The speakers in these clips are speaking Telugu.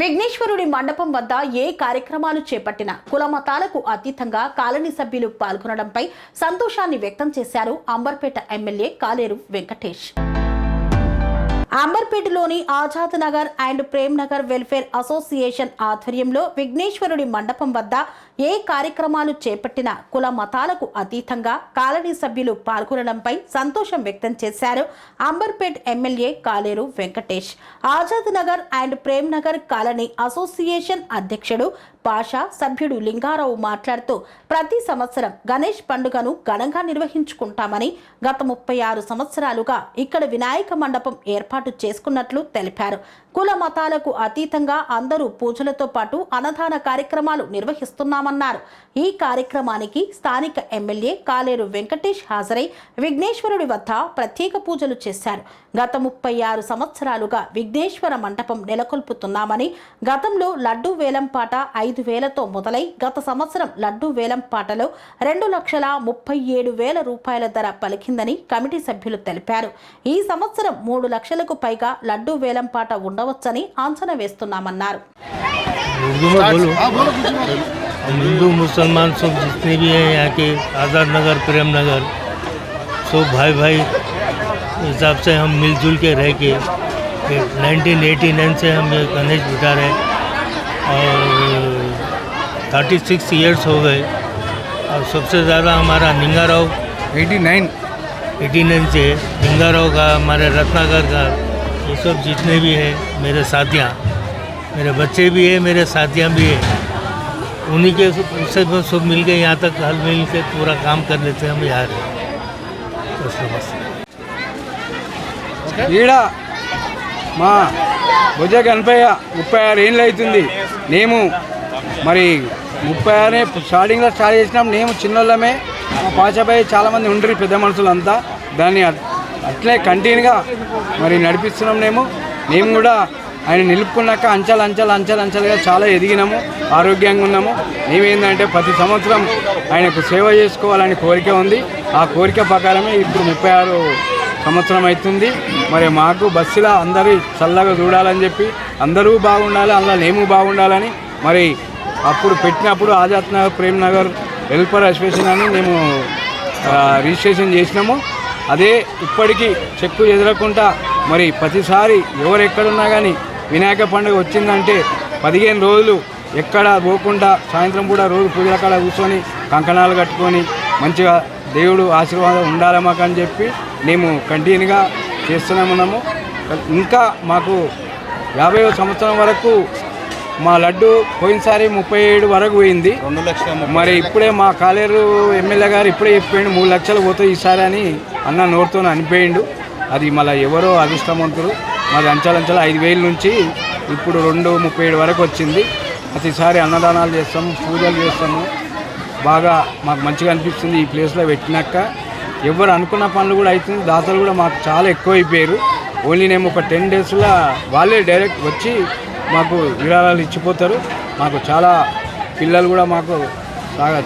విఘ్నేశ్వరుడి మండపం వద్ద ఏ కార్యక్రమాలు చేపట్టినా కుల మతాలకు అతీతంగా కాలనీ సభ్యులు పాల్గొనడంపై సంతోషాన్ని వ్యక్తం చేశారు Amberpet MLA Kaleru Venkatesh. అంబర్పేటలోని Azad Nagar and Prem Nagar welfare association ఆధ్వర్యంలో విఘ్నేశ్వరుడి మండపం వద్ద ఏ కార్యక్రమాలు చేపట్టినా కుల మతాలకు అతీతంగా కాలనీ సభ్యులు పాల్గొనడంపై సంతోషం వ్యక్తం చేశారు Amberpet MLA Kaleru Venkatesh. Azad Nagar and Prem Nagar colony association అధ్యక్షుడు పాషా సభ్యుడు లింగారావు మాట్లాడుతూ ప్రతి సంవత్సరం గణేష్ పండుగను ఘనంగా నిర్వహించుకుంటామని గత ముప్పై ఆరు సంవత్సరాలుగా ఇక్కడ వినాయక మండపం ఏర్పాటు చేసుకున్నట్లు తెలిపారు. కుల మతాలకు అతీతంగా అందరూ పూజలతో పాటు అన్నదాన కార్యక్రమాలు నిర్వహిస్తున్నామన్నారు. ఈ కార్యక్రమానికి స్థానిక ఎమ్మెల్యే కాలేరు వెంకటేష్ హాజరై విఘ్నేశ్వరుడి వద్ద ప్రత్యేక పూజలు చేశారు. గత ముప్పై ఆరు సంవత్సరాలుగా విఘ్నేశ్వర మండపం నెలకొల్పుతున్నామని గతంలో లడ్డూ వేలం పాట ఐదు వేలతో మొదలై గత సంవత్సరం లడ్డూ వేలం పాటలో రెండు లక్షల ముప్పై ఏడు వేల రూపాయల ధర పలికిందని కమిటీ సభ్యులు తెలిపారు. ఈ సంవత్సరం మూడు లక్షలకు పైగా లడ్డూ వేలం పాట ఉండవచ్చని అంచనా వేస్తున్నామన్నారు उर्दू में बोलो हम हिंदू मुसलमान सब जितने भी हैं यहाँ के आज़ाद नगर प्रेम नगर सब भाई भाई हिसाब से हम मिलजुल के रह के 1989 से हम ये गणेश बिठा रहे और 36 इयर्स हो गए और सबसे ज़्यादा हमारा निंगाराव 89 89 से निंगाराव का हमारे रत्नाकर का ये सब जितने भी हैं मेरे साथियाँ मेरे बच्चे भी हैं मेरे साथियाँ भी हैं उन्हीं के उससे सब सब मिल के यहाँ तक हल मिल के पूरा काम कर लेते हैं हम यहाँ रहे बस नमस्ते ఈడ మా భుజ గణపయ్య ముప్పై ఆరు ఏళ్ళు అవుతుంది మేము మరి ముప్పై ఆరు స్టార్టింగ్లో స్టార్ట్ చేసినాం మేము చిన్నోళ్ళమే పాచాపై చాలామంది ఉండరు పెద్ద మనుషులంతా. దాన్ని అట్లే కంటిన్యూగా మరి నడిపిస్తున్నాం మేము. మేము కూడా ఆయన నిలుపుకున్నాక అంచెలు అంచెలు అంచెలు అంచెలుగా చాలా ఎదిగినాము ఆరోగ్యంగా ఉన్నాము. మేమేందంటే ప్రతి సంవత్సరం ఆయనకు సేవ చేసుకోవాలని కోరిక ఉంది. ఆ కోరిక ప్రకారమే ఇప్పుడు ముప్పై ఆరు సంవత్సరం అవుతుంది. మరి మాకు బస్సులో అందరూ చల్లగా చూడాలని చెప్పి అందరూ బాగుండాలి అందులో మేము బాగుండాలని మరి అప్పుడు పెట్టినప్పుడు ఆజాద్ నగర్ ప్రేమ్ నగర్ వెల్ఫేర్ అసోసియేషన్ అని మేము రిజిస్ట్రేషన్ చేసినాము. అదే ఇప్పటికీ చెక్కు ఎదురకుండా మరి ప్రతిసారి ఎవరు ఎక్కడున్నా కానీ వినాయక పండుగ వచ్చిందంటే పదిహేను రోజులు ఎక్కడ పోకుండా సాయంత్రం కూడా రోజు పూజల కాడ కూర్చొని కంకణాలు కట్టుకొని మంచిగా దేవుడు ఆశీర్వాదం ఉండాలి మాకు అని చెప్పి మేము కంటిన్యూగా చేస్తూనే ఉన్నాము ఇంకా మాకు యాభై సంవత్సరం వరకు మా లడ్డు పోయినసారి ముప్పై ఏడు వరకు పోయింది. మరి ఇప్పుడే మా కాలేరు ఎమ్మెల్యే గారు ఇప్పుడే చెప్పాడు మూడు లక్షలు పోతాయి ఈసారి అని అన్న నోరుతో అనిపోయిండు. అది మళ్ళీ ఎవరో అదృష్టవంతులు. మాది అంచెలంచెల ఐదు వేల నుంచి ఇప్పుడు రెండు ముప్పై ఏడు వరకు వచ్చింది. ప్రతిసారి అన్నదానాలు చేస్తాము పూజలు చేస్తాము. బాగా మాకు మంచిగా అనిపిస్తుంది ఈ ప్లేస్లో పెట్టినాక. ఎవరు అనుకున్న పనులు కూడా అవుతుంది దాతలు కూడా మాకు చాలా ఎక్కువ అయిపోయారు ఓన్లీ నేను ఒక టెన్ డేస్లో వాళ్ళే డైరెక్ట్ వచ్చి మాకు విరాళాలు ఇచ్చిపోతారు. మాకు చాలా పిల్లలు కూడా మాకు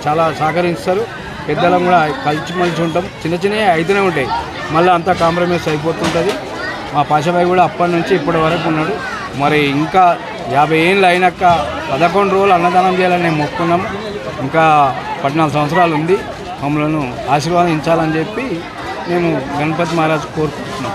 చాలా సహకరిస్తారు. పెద్దలం కూడా కలిసి మలిసి ఉంటాం. చిన్న చిన్నవి అయితేనే ఉంటాయి. మళ్ళీ అంతా కాంప్రమైజ్ అయిపోతుంటుంది. మా పాషబాయి కూడా అప్పటి నుంచి ఇప్పటి వరకు ఉన్నాడు. మరి ఇంకా యాభై ఏళ్ళు అయినాక పదకొండు రోజులు అన్నదానం చేయాలని మేము మొక్కున్నాం. ఇంకా పద్నాలుగు సంవత్సరాలు ఉంది. మమ్మల్ని ఆశీర్వాదించాలని చెప్పి మేము గణపతి మహారాజ్ కోరుకుంటున్నాం.